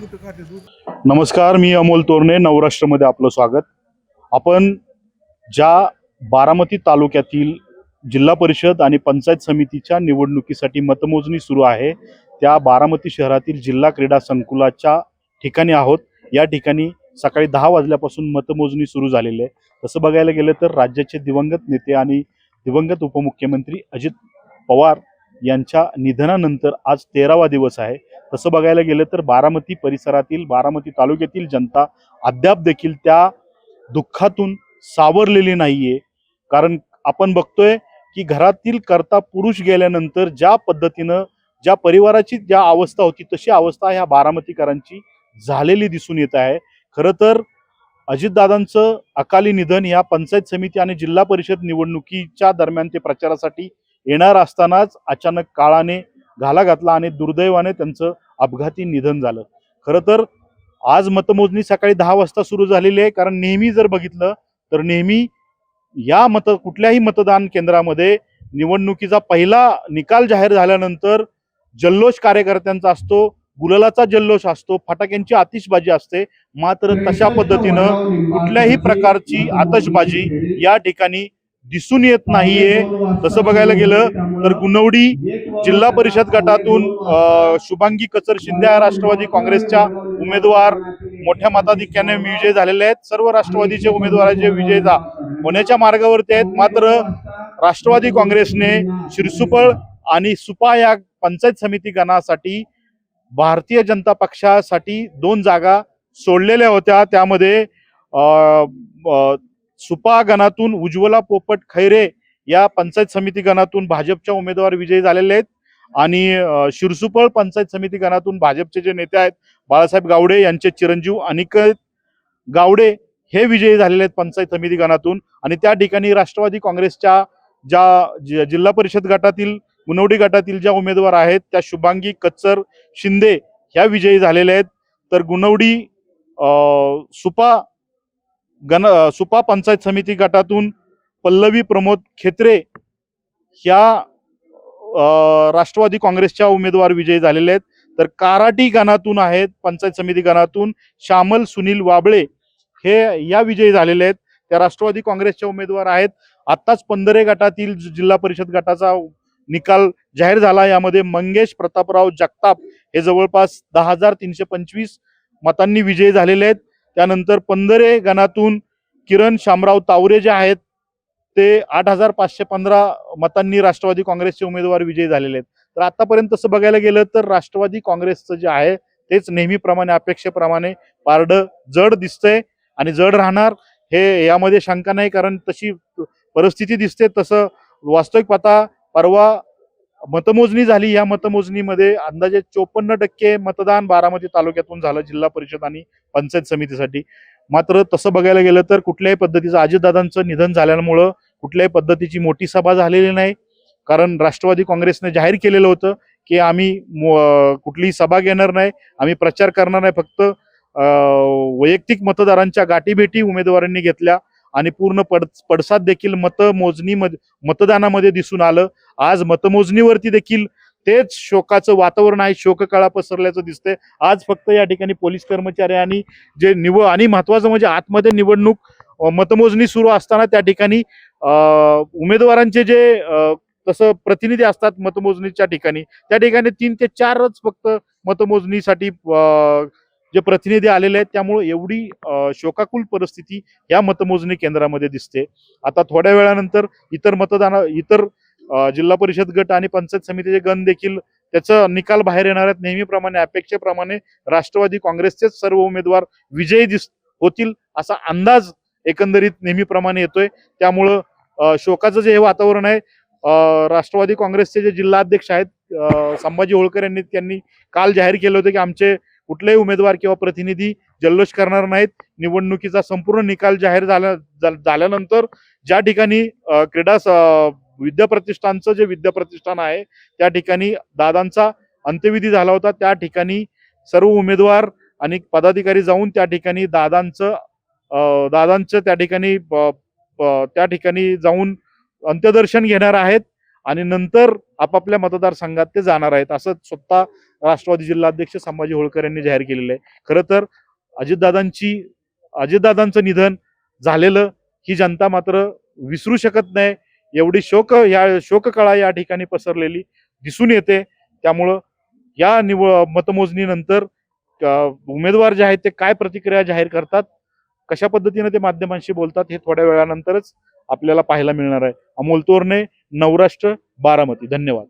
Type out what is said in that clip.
नमस्कार मी अमोल तोरणे नवराष्ट्रमध्ये आपलं स्वागत. आपण ज्या बारामती तालुक्यातील जिल्हा परिषद आणि पंचायत समितीच्या निवडणुकीसाठी मतमोजणी सुरू आहे त्या बारामती शहरातील जिल्हा क्रीडा संकुलाच्या ठिकाणी आहोत. या ठिकाणी सकाळी दहा वाजल्यापासून मतमोजणी सुरू झालेली आहे. तसं बघायला गेलं तर राज्याचे दिवंगत नेते आणि दिवंगत उपमुख्यमंत्री अजित पवार यांच्या निधनानंतर आज तेरावा दिवस आहे. तसं बघायला गेलं तर बारामती परिसरातील बारामती तालुक्यातील जनता अद्याप देखील त्या दुःखातून सावरलेली नाहीये. कारण आपण बघतोय की घरातील करता पुरुष गेल्यानंतर ज्या पद्धतीनं ज्या परिवाराची ज्या अवस्था होती तशी अवस्था ह्या बारामतीकरांची झालेली दिसून येत आहे. खरं तर अजितदादांचं अकाली निधन या पंचायत समिती आणि जिल्हा परिषद निवडणुकीच्या दरम्यान ते प्रचारासाठी येणार असतानाच अचानक काळाने घाला घातला आणि दुर्दैवाने त्यांचं अपघाती निधन झालं. खरं तर आज मतमोजणी सकाळी दहा वाजता सुरू झालेली आहे. कारण नेहमी जर बघितलं तर नेहमी या मत कुठल्याही मतदान केंद्रामध्ये निवडणुकीचा पहिला निकाल जाहीर झाल्यानंतर जल्लोष कार्यकर्त्यांचा असतो गुलालाचा जल्लोष असतो फटाक्यांची आतिषबाजी असते. मात्र तशा पद्धतीनं कुठल्याही प्रकारची आतषबाजी या ठिकाणी दिसून येत नाहीये. तसं बघायला गेलं तर गुणवडी जिल्हा परिषद गटातून शुभांगी कचर शिंदे राष्ट्रवादी काँग्रेसच्या उमेदवार. मोठ्या मताधिक्याने विजय झालेले आहेत. सर्व राष्ट्रवादीचे उमेदवाराचे विजय होण्याच्या मार्गावरती आहेत. मात्र राष्ट्रवादी काँग्रेसने शिरसुपळ आणि सुपा या पंचायत समिती गणासाठी भारतीय जनता पक्षासाठी दोन जागा सोडलेल्या होत्या. त्यामध्ये सुपा गणातून उज्ज्वला पोपट खैरे या पंचायत समिती गणातून भाजपच्या उमेदवार विजयी झालेले आहेत. आणि शिरसुपळ पंचायत समिती गणातून भाजपचे जे नेते आहेत बाळासाहेब गावडे यांचे चिरंजीव अनिकेत गावडे हे विजयी झालेले आहेत पंचायत समिती गणातून. आणि त्या ठिकाणी राष्ट्रवादी काँग्रेसच्या ज्या जि- जिल्हा परिषद गटातील मुनवडी गटातील ज्या उमेदवार आहेत त्या शुभांगी कच्चर शिंदे ह्या विजयी झालेल्या आहेत. तर गुणवडी सुपा गण सुपा पंचायत समिती गटातून पल्लवी प्रमोद खेत्रे ह्या राष्ट्रवादी काँग्रेसच्या उमेदवार विजयी झालेले आहेत. तर काराटी गणातून आहेत पंचायत समिती गणातून श्यामल सुनील वाबळे हे या विजयी झालेले आहेत. त्या राष्ट्रवादी काँग्रेसच्या उमेदवार आहेत. आत्ताच पंधरे गटातील जिल्हा परिषद गटाचा निकाल जाहीर झाला. यामध्ये मंगेश प्रतापराव जगताप हे जवळपास दहा हजार तीनशे पंचवीस मतांनी विजयी झालेले आहेत. त्यानंतर पंधरे गणातून किरण शामराव तावरे जे आहेत ते आठ हजार पाचशे पंधरा मतांनी राष्ट्रवादी काँग्रेसचे उमेदवार विजयी झालेले आहेत. तर आतापर्यंत तसं बघायला गेलं तर राष्ट्रवादी काँग्रेसचं जे आहे तेच नेहमीप्रमाणे अपेक्षेप्रमाणे पारडं जड दिसतंय आणि जड राहणार हे यामध्ये शंका नाही कारण तशी परिस्थिती दिसते. तसं वास्तविक पाहता परवा मतमोजणी झाली. या मतमोजणीमध्ये अंदाजे चोपन्न टक्के मतदान बारामती तालुक्यातून झालं जिल्हा परिषद आणि पंचायत समितीसाठी. मात्र तसं बघायला गेलं तर कुठल्याही पद्धतीचं अजितदादांचं निधन झाल्यामुळं कुठल्याही पद्धतीची मोठी सभा झालेली नाही. कारण राष्ट्रवादी काँग्रेसने जाहीर केलेलं होतं की आम्ही कुठलीही सभा घेणार नाही. आम्ही प्रचार करणार नाही. फक्त वैयक्तिक मतदारांच्या गाठीभेटी उमेदवारांनी घेतल्या. आणि पूर्ण पड पडसाद देखील मतमोजणी मतदानामध्ये दिसून आलं. आज मतमोजणीवरती देखील तेच शोकाचं वातावरण आहे. शोककळा पसरल्याचं दिसतंय. आज फक्त या ठिकाणी पोलीस कर्मचारी आणि जे निव आणि महत्वाचं म्हणजे आतमध्ये निवडणूक मतमोजणी सुरू असताना त्या ठिकाणी उमेदवारांचे जे तसं प्रतिनिधी असतात मतमोजणीच्या ठिकाणी त्या ठिकाणी तीन ते चारच फक्त मतमोजणीसाठी जे प्रतिनिधी आलेले आहेत त्यामुळे एवढी शोकाकुल परिस्थिती या मतमोजणी केंद्रामध्ये दिसते. आता थोड्या वेळानंतर इतर मतदान इतर जिल्हा परिषद गट आणि पंचायत समितीचे गण देखील त्याचा निकाल बाहेर येणार आहेत. नेहमीप्रमाणे अपेक्षेप्रमाणे राष्ट्रवादी काँग्रेसचेच सर्व उमेदवार विजयी दिस होतील असा अंदाज एकंदरीत नेहमीप्रमाणे येतोय. त्यामुळं शोकाचं जे हे वातावरण आहे राष्ट्रवादी काँग्रेसचे जे जिल्हाध्यक्ष आहेत संभाजी होळकर यांनी त्यांनी काल जाहीर केलं होतं की आमचे कुठलेही उमेदवार किंवा प्रतिनिधी जल्लोष करणार नाहीत. निवडणुकीचा संपूर्ण निकाल जाहीर झाला झाल्यानंतर ज्या ठिकाणी क्रीडा विद्याप्रतिष्ठानचं जे विद्याप्रतिष्ठान आहे त्या ठिकाणी दादांचा अंत्यविधी झाला होता. त्या ठिकाणी सर्व उमेदवार आणि पदाधिकारी जाऊन त्या ठिकाणी दादांचं दादांचं त्या ठिकाणी त्या ठिकाणी जाऊन अंत्यदर्शन घेणार आहेत आणि नंतर आपापल्या मतदारसंघात ते जाणार आहेत. असं स्वतः राष्ट्रवादी जिल्हाध्यक्ष संभाजी होळकर यांनी जाहीर केलेलं आहे. खरं तर अजितदादांची अजितदादांचं निधन झालेलं ही जनता मात्र विसरू शकत नाही. एवढी शोक या शोककळा या ठिकाणी पसरलेली दिसून येते. त्यामुळं या निव मतमोजणीनंतर उमेदवार जे आहेत ते काय प्रतिक्रिया जाहीर करतात? कशा पद्धतीने ते माध्यमांशी बोलतात? हे थोड्या वेळानंतरच आपल्याला पाहायला मिळणार आहे. अमोल तोरणे नवराष्ट्र बारामती. धन्यवाद.